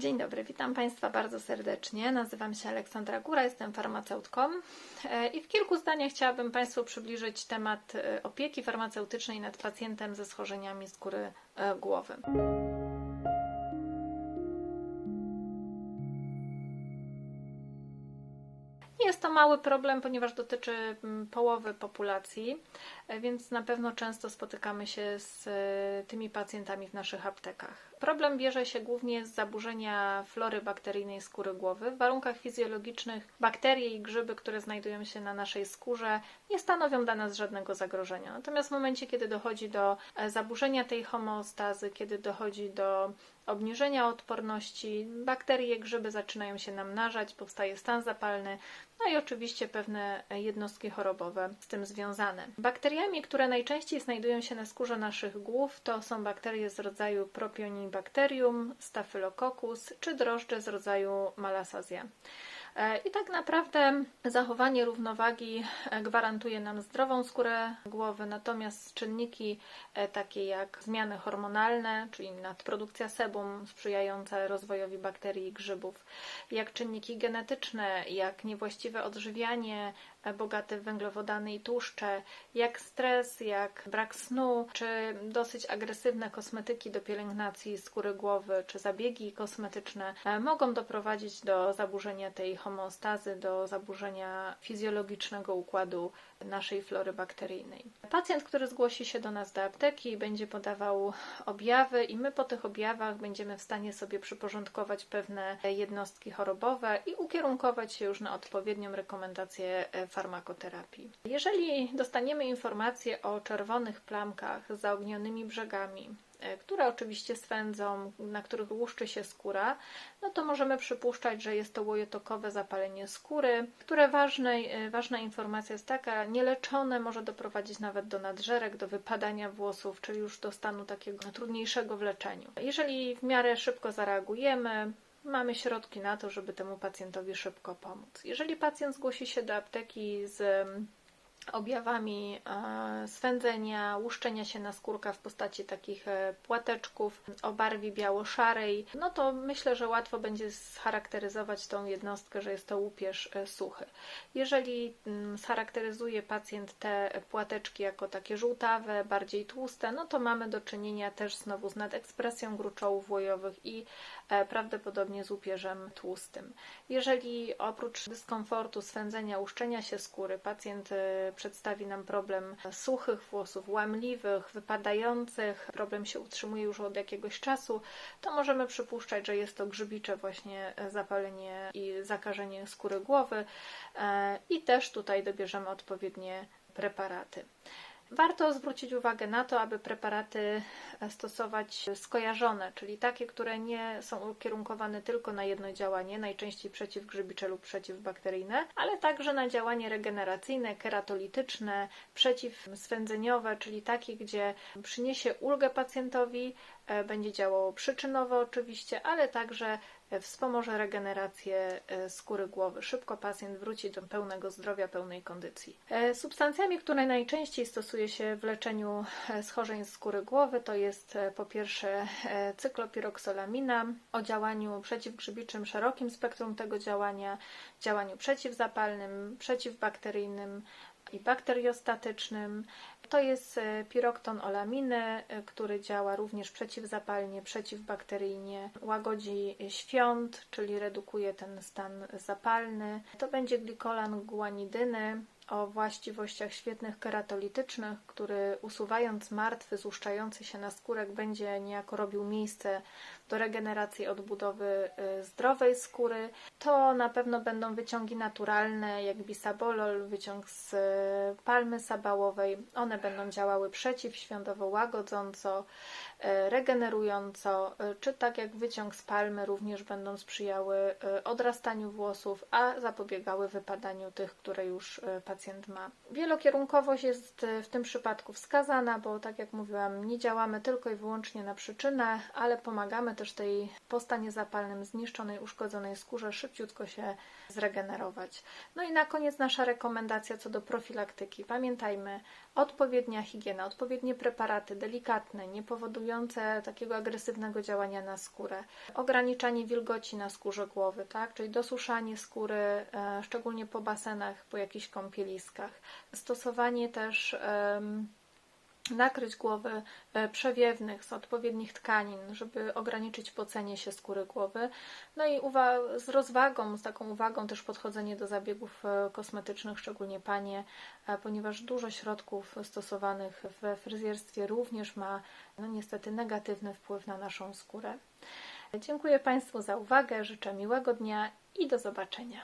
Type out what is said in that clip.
Dzień dobry, witam Państwa bardzo serdecznie. Nazywam się Aleksandra Góra, jestem farmaceutką E, i w kilku zdaniach chciałabym Państwu przybliżyć temat e, opieki farmaceutycznej nad pacjentem ze schorzeniami skóry e, głowy. Jest to mały problem, ponieważ dotyczy połowy populacji, więc na pewno często spotykamy się z tymi pacjentami w naszych aptekach. Problem bierze się głównie z zaburzenia flory bakteryjnej skóry głowy. W warunkach fizjologicznych bakterie i grzyby, które znajdują się na naszej skórze, nie stanowią dla nas żadnego zagrożenia. Natomiast w momencie, kiedy dochodzi do e, zaburzenia tej homeostazy, kiedy dochodzi do obniżenia odporności, bakterie, grzyby zaczynają się namnażać, powstaje stan zapalny, no i oczywiście pewne jednostki chorobowe z tym związane. Bakteriami, które najczęściej znajdują się na skórze naszych głów, to są bakterie z rodzaju Propionibacterium, Staphylococcus czy drożdże z rodzaju Malassezia. E, I tak naprawdę zachowanie równowagi e, gwarantuje nam zdrową skórę głowy, natomiast czynniki e, takie jak zmiany hormonalne, czyli nadprodukcja sebum sprzyjająca rozwojowi bakterii i grzybów, jak czynniki genetyczne, jak niewłaściwe odżywianie, bogate w węglowodany i tłuszcze, jak stres, jak brak snu, czy dosyć agresywne kosmetyki do pielęgnacji skóry głowy, czy zabiegi kosmetyczne mogą doprowadzić do zaburzenia tej homeostazy, do zaburzenia fizjologicznego układu naszej flory bakteryjnej. Pacjent, który zgłosi się do nas do apteki, będzie podawał objawy, i my po tych objawach będziemy w stanie sobie przyporządkować pewne jednostki chorobowe i ukierunkować się już na odpowiednią rekomendację farmakoterapii. Jeżeli dostaniemy informację o czerwonych plamkach z zaognionymi brzegami, E, które oczywiście swędzą, na których łuszczy się skóra, no to możemy przypuszczać, że jest to łojotokowe zapalenie skóry, które ważne, e, ważna informacja jest taka, nieleczone może doprowadzić nawet do nadżerek, do wypadania włosów, czyli już do stanu takiego trudniejszego w leczeniu. Jeżeli w miarę szybko zareagujemy, mamy środki na to, żeby temu pacjentowi szybko pomóc. Jeżeli pacjent zgłosi się do apteki z objawami e, swędzenia, łuszczenia się na skórka w postaci takich e, płateczków o barwie biało-szarej, no to myślę, że łatwo będzie scharakteryzować tą jednostkę, że jest to łupież e, suchy. Jeżeli mm, scharakteryzuje pacjent te płateczki jako takie żółtawe, bardziej tłuste, no to mamy do czynienia też znowu z nadekspresją gruczołów łojowych i prawdopodobnie z łupieżem tłustym. Jeżeli oprócz dyskomfortu, swędzenia, łuszczenia się skóry pacjent przedstawi nam problem suchych włosów, łamliwych, wypadających, problem się utrzymuje już od jakiegoś czasu, to możemy przypuszczać, że jest to grzybicze właśnie zapalenie i zakażenie skóry głowy. E, i też tutaj dobierzemy odpowiednie preparaty. Warto zwrócić uwagę na to, aby preparaty stosować skojarzone, czyli takie, które nie są ukierunkowane tylko na jedno działanie, najczęściej przeciwgrzybicze lub przeciwbakteryjne, ale także na działanie regeneracyjne, keratolityczne, przeciwswędzeniowe, czyli takie, gdzie przyniesie ulgę pacjentowi, e, będzie działało przyczynowo oczywiście, ale także wspomoże regenerację e, skóry głowy. Szybko pacjent wróci do pełnego zdrowia, pełnej kondycji. E, substancjami, które najczęściej stosuje się w leczeniu e, schorzeń skóry głowy, to jest po pierwsze cyklopiroksolamina o działaniu przeciwgrzybiczym, szerokim spektrum tego działania, działaniu przeciwzapalnym, przeciwbakteryjnym, i bakteriostatycznym. To jest e, pirokton olaminy, e, który działa również przeciwzapalnie, przeciwbakteryjnie, łagodzi świąt, czyli redukuje ten stan zapalny. To będzie glikolan guanidyny, o właściwościach świetnych keratolitycznych, który usuwając martwy, złuszczający się na skórek, będzie niejako robił miejsce do regeneracji odbudowy y, zdrowej skóry. To na pewno będą wyciągi naturalne, jak bisabolol, wyciąg z y, palmy sabałowej. One będą działały przeciwświątowo, łagodząco, y, regenerująco, czy tak jak wyciąg z palmy również będą sprzyjały odrastaniu włosów, a zapobiegały wypadaniu tych, które już pacjent ma. Wielokierunkowość jest w tym przypadku wskazana, bo tak jak mówiłam, nie działamy tylko i wyłącznie na przyczynę, ale pomagamy też tej po stanie zapalnym zniszczonej, uszkodzonej skórze szybciutko się zregenerować. No i na koniec nasza rekomendacja co do profilaktyki. Pamiętajmy, odpowiednia higiena, odpowiednie preparaty, delikatne, nie powodujące takiego agresywnego działania na skórę, ograniczanie wilgoci na skórze głowy, tak? czyli dosuszanie skóry, e, szczególnie po basenach, po jakichś kąpieliskach, stosowanie też nakryć głowy e, przewiewnych z odpowiednich tkanin, żeby ograniczyć pocenie się skóry głowy. No i z rozwagą, z taką uwagą też podchodzenie do zabiegów e, kosmetycznych, szczególnie panie, e, ponieważ dużo środków stosowanych we fryzjerstwie również ma no niestety negatywny wpływ na naszą skórę. Dziękuję Państwu za uwagę, życzę miłego dnia i do zobaczenia.